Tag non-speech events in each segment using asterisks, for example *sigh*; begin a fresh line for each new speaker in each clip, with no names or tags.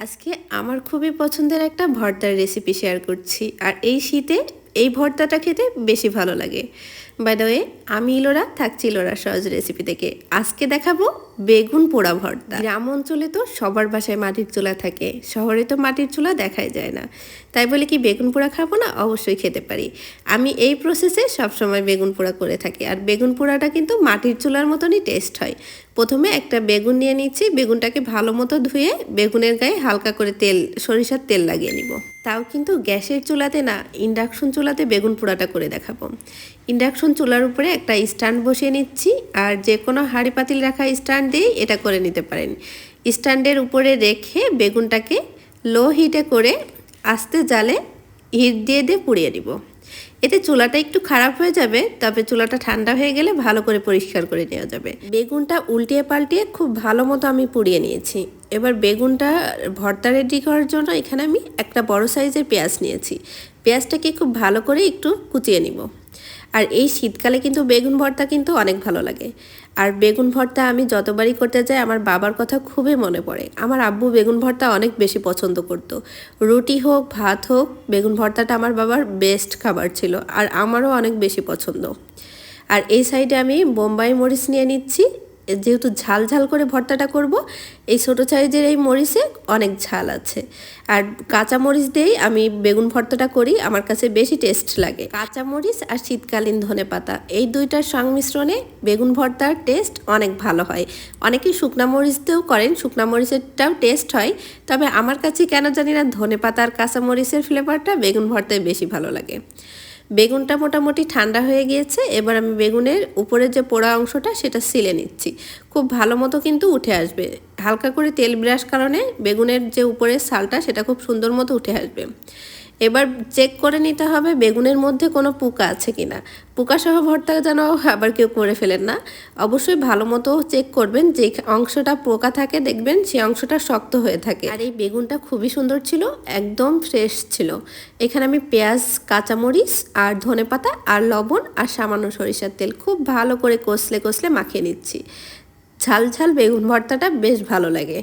আজকে আমার খুবই পছন্দের একটা ভর্তার রেসিপি শেয়ার করছি। আর এই শীতে এই ভর্তাটা খেতে বেশি ভালো লাগে। বাই দ্য ওয়ে আমি ইলোরা, থাকছি ইলোরা সহজ রেসিপি থেকে আজকে দেখাবো বেগুন পোড়া ভর্তা। গ্রাম অঞ্চলে তো সবার বাসায় মাটির চুলা থাকে, শহরে তো মাটির চুলা দেখাই যায় না। তাই বলে কি বেগুন পোড়া খাব না? অবশ্যই খেতে পারি। আমি এই প্রসেসে সবসময় বেগুন পোড়া করে থাকি, আর বেগুন পোড়াটা কিন্তু মাটির চুলার মতনই টেস্ট হয়। প্রথমে একটা বেগুন নিয়ে নিচ্ছি, বেগুনটাকে ভালো মতো ধুয়ে বেগুনের গায়ে হালকা করে তেল, সরিষার তেল লাগিয়ে নিব। তাও কিন্তু গ্যাসের চুলাতে না ইন্ডাকশন চুলাতে বেগুন পোড়াটা করে দেখাবো। ইন্ডাকশন চুলার উপরে একটা স্ট্যান্ড বসিয়ে নিচ্ছি আর যে কোনো হাঁড়ি পাতিল রাখা স্ট্যান্ড দিয়েই এটা করে নিতে পারেন। স্ট্যান্ডের উপরে রেখে বেগুনটাকে লো হিটে করে আস্তে জালে হিট দিয়ে দিয়ে পুড়িয়ে দিব। এতে চুলাটা একটু খারাপ হয়ে যাবে, তবে চুলাটা ঠান্ডা হয়ে গেলে ভালো করে পরিষ্কার করে নেওয়া যাবে। বেগুনটা উল্টিয়ে পাল্টিয়ে খুব ভালো মতো আমি পুড়িয়ে নিয়েছি। এবার বেগুনটা ভর্তা রেডি করার জন্য এখানে আমি একটা বড় সাইজের পেঁয়াজ নিয়েছি। পেঁয়াজটাকে খুব ভালো করে একটু কুচিয়ে নিব। আর এই শীতকালে কিন্তু বেগুন ভর্তা কিন্তু অনেক ভালো লাগে। আর বেগুন ভর্তা আমি যতবারই করতে যাই, আমার বাবার কথা খুবই মনে পড়ে। আমার আব্বু বেগুন ভর্তা অনেক বেশি পছন্দ করতো। রুটি হোক, ভাত হোক, বেগুন ভর্তাটা আমার বাবার বেস্ট খাবার ছিল আর আমারও অনেক বেশি পছন্দ। আর এই সাইডে আমি বোম্বাই মরিচ নিয়ে নিচ্ছি। যেহেতু ঝাল ঝাল করে ভর্তাটা করব, এই ছোটো সাইজের এই মরিচে অনেক ঝাল আছে। আর কাঁচা মরিচ দিয়েই আমি বেগুন ভর্তাটা করি, আমার কাছে বেশি টেস্ট লাগে। কাঁচা মরিচ আর শীতকালীন ধনে পাতা, এই দুইটার সংমিশ্রণে বেগুন ভর্তার টেস্ট অনেক ভালো হয়। অনেকেই শুকনা মরিচ দিয়েও করেন, শুকনা মরিচেরটাও টেস্ট হয়, তবে আমার কাছে কেন জানি না ধনে পাতা আর কাঁচা মরিচের ফ্লেভারটা বেগুন ভর্তায় বেশি ভালো লাগে। বেগুনটা মোটামুটি ঠান্ডা হয়ে গিয়েছে, এবার আমি বেগুনের উপরের যে পোড়া অংশটা সেটা সিলে নিচ্ছি। খুব ভালো মতো কিন্তু উঠে আসবে। হালকা করে তেল ব্রাশ কারণে বেগুনের যে উপরের সালটা সেটা খুব সুন্দর মতো উঠে আসবে। এবার চেক করে নিতে হবে বেগুনের মধ্যে কোনো পোকা আছে কিনা। পোকাসহ ভর্তা যেন আবার কেউ করে ফেলেন না। অবশ্যই ভালো মতো চেক করবেন যে অংশটা পোকা থাকে, দেখবেন সেই অংশটা শক্ত হয়ে থাকে। আর এই বেগুনটা খুবই সুন্দর ছিল, একদম ফ্রেশ ছিল। এখানে আমি পেঁয়াজ, কাঁচামরিচ আর ধনে পাতা আর লবণ আর সামান্য সরিষার তেল খুব ভালো করে কষলে কষলে মাখিয়ে নিচ্ছি। ঝাল ঝাল বেগুন ভর্তাটা বেশ ভালো লাগে।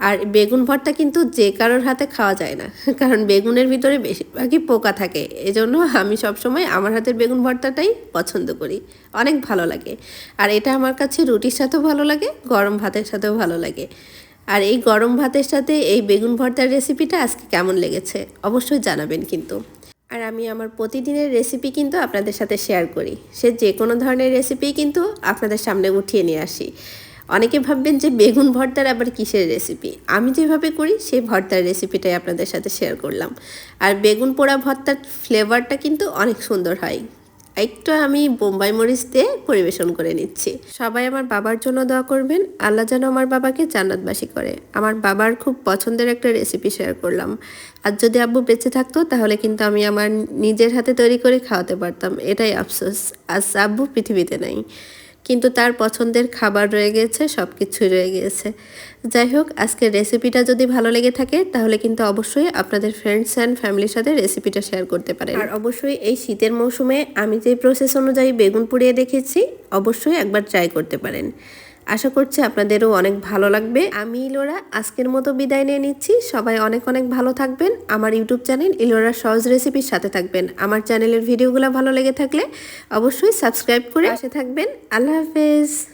আর বেগুন ভর্তা কিন্তু যে কারোর হাতে খাওয়া যায় না। *laughs* কারণ বেগুনের ভিতরে বেশিরভাগই পোকা থাকে। এজন্য আমি সবসময় আমার হাতের বেগুন ভর্তাটাই পছন্দ করি। অনেক ভালো লাগে। আর এটা আমার কাছে রুটির সাথেও ভালো লাগে, গরম ভাতের সাথেও ভালো লাগে। আর এই গরম ভাতের সাথে এই বেগুন ভর্তার রেসিপিটা আজকে কেমন লেগেছে অবশ্যই জানাবেন কিন্তু। আর আমি আমার প্রতিদিনের রেসিপি কিন্তু আপনাদের সাথে শেয়ার করি। সে যে কোনো ধরনের রেসিপি কিন্তু আপনাদের সামনে উঠিয়ে নিয়ে আসি। অনেকে ভাববেন যে বেগুন ভর্তার আবার কিসের রেসিপি আমি যেভাবে করি, সেই ভর্তার রেসিপিটাই আপনাদের সাথে শেয়ার করলাম। আর বেগুন পোড়া ভর্তার ফ্লেভারটা কিন্তু অনেক সুন্দর হয়। একটু আমি বোম্বাই মরিচ দিয়ে পরিবেশন করে নিচ্ছি। সবাই আমার বাবার জন্য দোয়া করবেন। আল্লাহ যেন আমার বাবাকে জান্নাতবাসী করে। আমার বাবার খুব পছন্দের একটা রেসিপি শেয়ার করলাম। আর যদি আব্বু বেঁচে থাকতো, তাহলে কিন্তু আমি আমার নিজের হাতে তৈরি করে খাওয়াতে পারতাম। এটাই আফসোস। আজ আব্বু পৃথিবীতে নাই। কিন্তু তার পছন্দের খাবার রয়ে গেছে সব কিছুই রয়ে গিয়েছে যাই হোক, আজকের রেসিপিটা যদি ভালো লেগে থাকে, তাহলে কিন্তু অবশ্যই আপনাদের ফ্রেন্ডস অ্যান্ড ফ্যামিলির সাথে রেসিপিটা শেয়ার করতে পারেন। আর অবশ্যই এই শীতের মৌসুমে আমি যে প্রসেস অনুযায়ী বেগুন পুড়িয়ে দেখেছি অবশ্যই একবার ট্রাই করতে পারেন। আশা করছি আপনাদেরও অনেক ভালো লাগবে। আমি ইলোরা, আজকের মতো বিদায় নিয়ে নিচ্ছি। সবাই অনেক অনেক ভালো থাকবেন। আমার ইউটিউব চ্যানেল ইলোরা সহজ রেসিপির সাথে থাকবেন। আমার চ্যানেলের ভিডিওগুলো ভালো লেগে থাকলে অবশ্যই সাবস্ক্রাইব করে আসে থাকবেন। আল্লাহ হাফেজ।